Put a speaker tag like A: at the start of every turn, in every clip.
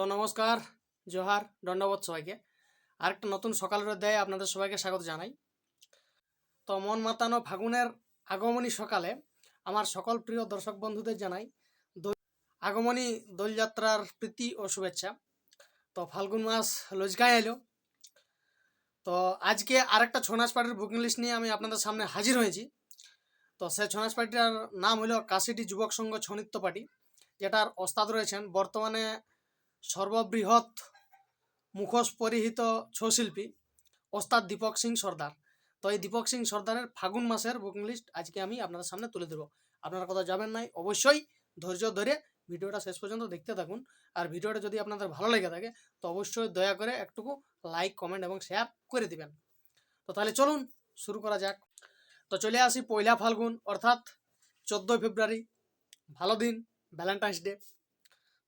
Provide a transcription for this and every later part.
A: তো নমস্কার, জোহার, দণ্ডবোধ সবাইকে। আরেকটা নতুন সকালের দেয় আপনাদের সবাইকে স্বাগত জানাই। তো মন মাতানো ফাগুনের আগমনী সকালে আমার সকল প্রিয় দর্শক বন্ধুদের জানাই আগমনী দোলযাত্রার প্রীতি ও শুভেচ্ছা। তো ফাল্গুন মাস লজকায় এলো। তো আজকে আরেকটা ছৌ নাচ পার্টির বুকিং লিস্ট নিয়ে আমি আপনাদের সামনে হাজির হয়েছি। তো সেই ছৌ নাচ পার্টিটার নাম হলো কাশিটি যুবক সংঘ ছৌ নৃত্য পার্টি, যেটার ওস্তাদ রয়েছেন বর্তমানে সর্ববৃহৎ মুখোশ পরিহিত ছৌ শিল্পী ওস্তাদ দীপক সিং সর্দার। তো এই দীপক সিং সর্দারের ফাগুন মাসের বুকিং লিস্ট আজকে আমি আপনাদের সামনে তুলে দেবো আপনারা কোথাও যাবেন নাই, অবশ্যই ধৈর্য ধরে ভিডিওটা শেষ পর্যন্ত দেখতে থাকুন। আর ভিডিওটা যদি আপনাদের ভালো লেগে থাকে, তো অবশ্যই দয়া করে একটুকু লাইক কমেন্ট এবং শেয়ার করে দিবেন। তো তাহলে চলুন শুরু করা যাক। তো চলে আসি পয়লা ফাল্গুন, অর্থাৎ চোদ্দোই ফেব্রুয়ারি, ভালো দিন ভ্যালেন্টাইন্স ডে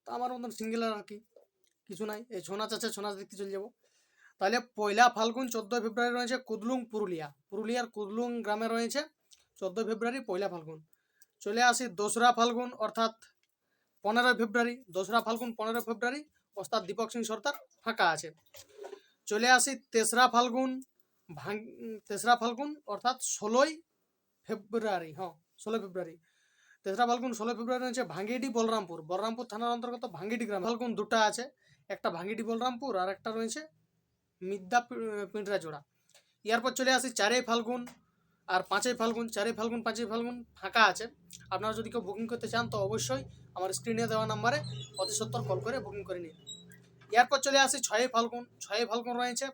A: তো আমার মতন সিঙ্গেলের আর কি। কিছু নাই। এই ছৌ নাচ আছে ছৌ নাচ দেখতে চলে যাব। তাহলে পয়লা ফাল্গুন চোদ্দোই ফেব্রুয়ারি রয়েছে কুদলুং, পুরুলিয়া। পুরুলিয়ার কুদলুং গ্রামে রয়েছে চোদ্দোই ফেব্রুয়ারি পয়লা ফাল্গুন। চলে আসি দোসরা ফাল্গুন, অর্থাৎ পনেরোই ফেব্রুয়ারি। দোসরা ফাল্গুন, পনেরোই ফেব্রুয়ারি। ওস্তাদ দীপক সিং সর্দার ফাঁকা আছে। চলে আসি তেসরা ফাল্গুন, ভাং, তেসরা ফাল্গুন, অর্থাৎ ষোলোই ফেব্রুয়ারি। হ্যাঁ ষোলোই ফেব্রুয়ারি। তেসরা ফাল্গুন ষোলো ফেব্রুয়ারি রয়েছে ভাঙ্গিডি, বলরামপুর। বলরামপুর থানার অন্তর্গত ভাঙ্গিডি গ্রাম ফাল্গুন দুটো আছে। একটা ভাঙ্গিডি বলরামপুর আর একটা রয়েছে মিদ্যা পি- পিঁড়রা জোড়া। এরপর চলে আসি চারই ফাল্গুন আর পাঁচই ফাল্গুন চারই ফাল্গুন পাঁচই ফাল্গুন ফাঁকা আছে। আপনারা যদি কেউ বুকিং করতে চান তো অবশ্যই আমার স্ক্রিনে দেওয়া নাম্বারে অতি সত্তর কল করে বুকিং করে নিন। এরপর চলে আসি ছয়ই ফাল্গুন ছয়ই ফাল্গুন রয়েছে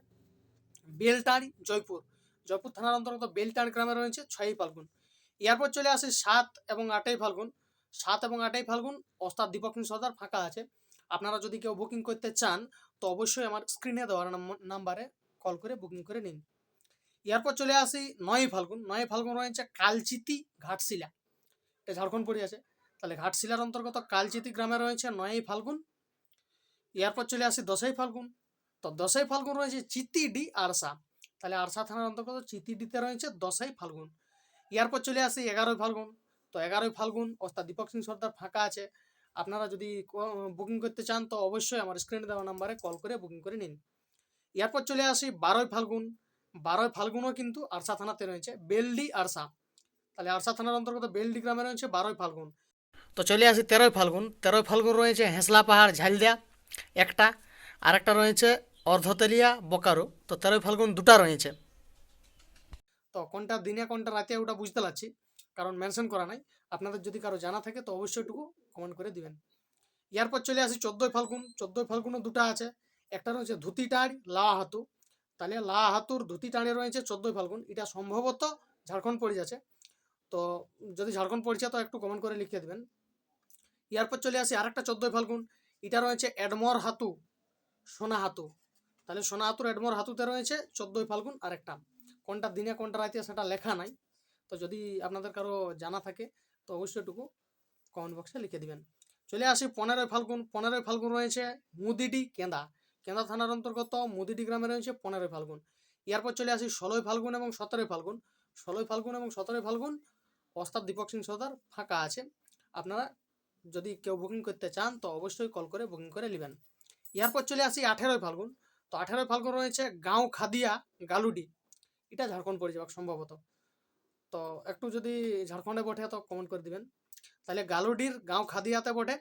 A: বেলটাড়ি, জয়পুর। জয়পুর থানার অন্তর্গত বেলটাড়ি গ্রামে রয়েছে ছয়ই ফাল্গুন। এরপর চলে আসি সাত এবং আটই ফাল্গুন। সাত এবং আটই ফাল্গুন ওস্তাদ দীপক সর্দার ফাঁকা আছে। আপনারা যদি কেউ বুকিং করতে চান, তো অবশ্যই আমার স্ক্রিনে দেওয়ার নাম- নাম্বারে কল করে বুকিং করে নিন। এরপর চলে আসি নয় ফাল্গুন। নয় ফাল্গুন রয়েছে কালচিতি ঘাটশিলা। এটা ঝাড়খণ্ড পড়ে আছে। তাহলে ঘাটশিলার অন্তর্গত কালচিতি গ্রামে রয়েছে নয়ই ফাল্গুন। এরপর চলে আসি দশই ফাল্গুন। তো দশই ফাল্গুন রয়েছে চিতিডি আরসা। তাহলে আরসা থানার অন্তর্গত চিতিডিতে রয়েছে দশই ফাল্গুন। এরপর চলে আসি এগারোই ফাল্গুন। তো এগারোই ফাল্গুন ওস্তাদ দীপক সিং সর্দার ফাঁকা আছে। আপনারা যদি বুকিং করতে চান, তো অবশ্যই আমার স্ক্রিনে দেওয়া নাম্বারে কল করে বুকিং করে নিন। এরপর চলে আসি বারোই ফাল্গুন। বারোই ফাল্গুনও কিন্তু আরসা থানাতে রয়েছে, বেলডি আরসা। তাহলে আরসা থানার অন্তর্গত বেলডি গ্রামে রয়েছে বারোই ফাল্গুন। তো চলে আসি তেরোই ফাল্গুন। তেরোই ফাল্গুন রয়েছে হেঁসলা পাহাড় ঝালদিয়া, একটা। আরেকটা রয়েছে অর্ধতেলিয়া, বোকারো। তো তেরোই ফাল্গুন দুটা রয়েছে। তো কোনটা দিনে, কোনটা রাতে, ওটা বুঝতে পারছি, কারণ মেনশন করা নাই। আপনাদের যদি কারও জানা থাকে, তো অবশ্যই একটু কমেন্ট করে দিবেন। এরপর চলে আসি চোদ্দোই ফাল্গুন। চোদ্দোই ফাল্গুনও দুটো আছে। একটা রয়েছে ধুতিটাড় লা হাতু। তাহলে লা হাতুর ধুতিটাড়ে রয়েছে চোদ্দোই ফাল্গুন। এটা সম্ভবত ঝাড়খণ্ড পড়ে যাচ্ছে। তো যদি ঝাড়খণ্ড পড়ছে তো একটু কমেন্ট করে লিখে দেবেন। এরপর চলে আসি আরেকটা চোদ্দোই ফাল্গুন। এটা রয়েছে অ্যাডমর হাতু, সোনা হাতু। তাহলে সোনা হাতুর, এডমর হাতুতে রয়েছে চোদ্দোই ফাল্গুন আরেকটা। কোনটা দিনে, কোনটা রাতে সেটা লেখা নাই। তো যদি আপনাদের কারও জানা থাকে, তো অবশ্যই টুকু কমেন্ট বক্সে লিখে দিবেন। চলে আসি পনেরোই ফাল্গুন। পনেরোই ফাল্গুন রয়েছে মুদিডি কেন্দা। কেন্দা থানার অন্তর্গত মুদিডি গ্রামে রয়েছে পনেরোই ফাল্গুন। এরপর চলে আসি ষোলোই ফাল্গুন এবং সতেরোই ফাল্গুন। ষোলোই ফাল্গুন এবং সতেরোই ফাল্গুন ওস্তাদ দীপক সিং সর্দার ফাঁকা আছে। আপনারা যদি কেউ বুকিং করতে চান, তো অবশ্যই কল করে বুকিং করে নেবেন। এরপর চলে আসি আঠেরোই ফাল্গুন। তো আঠেরোই ফাল্গুন রয়েছে গাঁও খাদিয়া গালুডি। এটা ঝাড়খণ্ড পড়ে সম্ভবত। তো একটু যদি ঝাড়খণ্ডে বটে, তো কমেন্ট করে দিবেন। তাহলে গালুডির গাঁও খাদিয়াতে বটে।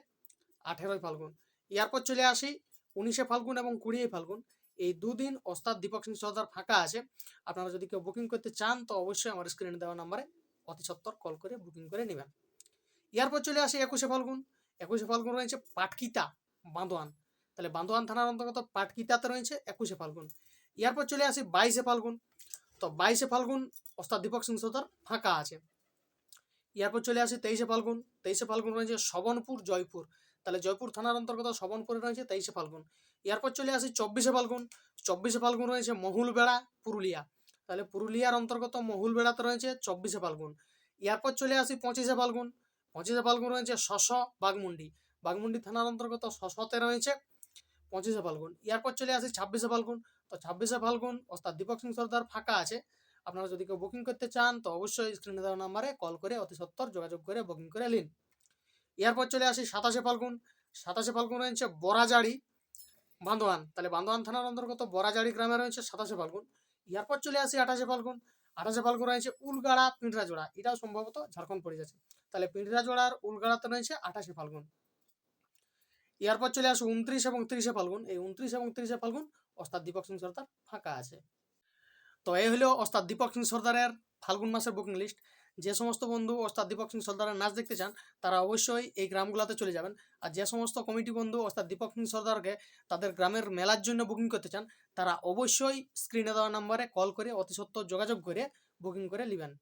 A: আঠেরোই ফাল্গুন। এরপর চলে আসি উনিশে ফাল্গুন এবং কুড়িয়ে ফাল্গুন। এই দুদিন ওস্তাদ দীপক সিং সর্দার ফাঁকা আছে। আপনারা যদি কেউ বুকিং করতে চান, তো অবশ্যই আমার স্ক্রিনে দেওয়া নাম্বারে অতি সত্তর কল করে বুকিং করে নেবেন। এরপর চলে আসি একুশে ফাল্গুন। একুশে ফাল্গুন রয়েছে পাটকিতা, বান্দোয়ান। তাহলে বান্দোয়ান থানার অন্তর্গত পাটকিতাতে রয়েছে একুশে ফাল্গুন। এরপর চলে আসি বাইশে ফাল্গুন। তো বাইশে ফাল্গুন ওস্তাদ দীপক সিং সর্দার ফাঁকা আছে। এরপর চলে আসি তেইশে ফাল্গুন। তেইশে ফাল্গুন রয়েছে শবনপুর, জয়পুর। তাহলে জয়পুর থানার অন্তর্গত শবনপুরে রয়েছে তেইশে ফাল্গুন। এরপর চলে আসি চব্বিশে ফাল্গুন। চব্বিশে ফাল্গুন রয়েছে মহুলবেড়া, পুরুলিয়া। তাহলে পুরুলিয়ার অন্তর্গত মহুলবেড়াতে রয়েছে চব্বিশে ফাল্গুন। এরপর চলে আসি পঁচিশে ফাল্গুন। পঁচিশে ফাল্গুন রয়েছে শশ বাগমুন্ডি বাগমুন্ডি থানার অন্তর্গত শশতে রয়েছে পঁচিশে ফাল্গুন। এরপর চলে আসি ছাব্বিশে ফাল্গুন। তো ছাব্বিশে ফাল্গুন ওস্তাদ দীপক সিং সর্দার ফাঁকা আছে। আপনারা যদি কেউ বুকিং করতে চান, তো অবশ্যই স্ক্রিনে দেওয়া নাম্বারে কল করে অতি সত্তর যোগাযোগ করে বুকিং করে নিন। এরপর চলে আসি সাতাশে ফাল্গুন। সাতাশে ফাল্গুন রয়েছে বরাজাড়ি বান্দোয়ান। তাহলে বান্দোয়ান থানার অন্তর্গত বরাজাড়ি গ্রামে রয়েছে সাতাশে ফাল্গুন। এরপর চলে আসি আঠাশে ফাল্গুন। আঠাশে ফাল্গুন রয়েছে উলগাড়া পিঁড়াজোড়া। এটাও সম্ভবত ঝাড়খণ্ড পড়ে যাচ্ছে তাহলে পিঁড়াজোড়ার উলগাড়াতে রয়েছে আঠাশে ফাল্গুন। এরপর চলে আসে উনত্রিশ এবং তিরিশে ফাল্গুন। এই উনত্রিশ এবং তিরিশে ফাল্গুন ওস্তাদ দীপক সিং সর্দার ফাঁকা আছে। তো এই হলো ওস্তাদ দীপক সিং সর্দারের ফাল্গুন মাসের বুকিং লিস্ট যে সমস্ত বন্ধু ওস্তাদ দীপক সিং সর্দারের নাচ দেখতে চান, তারা অবশ্যই এই গ্রামগুলোতে চলে যাবেন। আর যে সমস্ত কমিটি বন্ধু ওস্তাদ দীপক সিং সর্দারকে তাদের গ্রামের মেলার জন্য বুকিং করতে চান, তারা অবশ্যই স্ক্রিনে দেওয়া নাম্বারে কল করে অতি সত্ত্বর যোগাযোগ করে বুকিং করে নেবেন।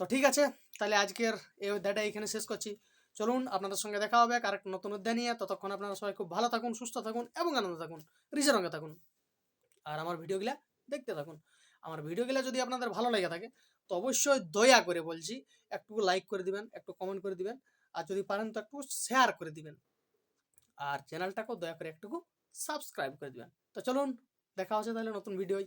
A: তো ঠিক আছে, তাহলে আজকের এই অধ্যায়টা এখানে শেষ করছি। চলুন, আপনাদের সঙ্গে দেখা হবে আর একটা নতুন অধ্যায় নিয়ে। ততক্ষণ আপনারা সবাই খুব ভালো থাকুন, সুস্থ থাকুন এবং আনন্দ থাকুন, রিজের রঙে থাকুন। আর আমার ভিডিওগুলা দেখতে থাকুন। আমার ভিডিওগুলো যদি আপনাদের ভালো লেগে থাকে, তো অবশ্যই দয়া করে বলছি, একটু লাইক করে দিবেন, একটু কমেন্ট করে দিবেন, আর যদি পারেন তো একটু শেয়ার করে দিবেন। আর চ্যানেলটাকেও দয়া করে একটুকু সাবস্ক্রাইব করে দিবেন। তো চলুন, দেখা হচ্ছে তাহলে নতুন ভিডিওয়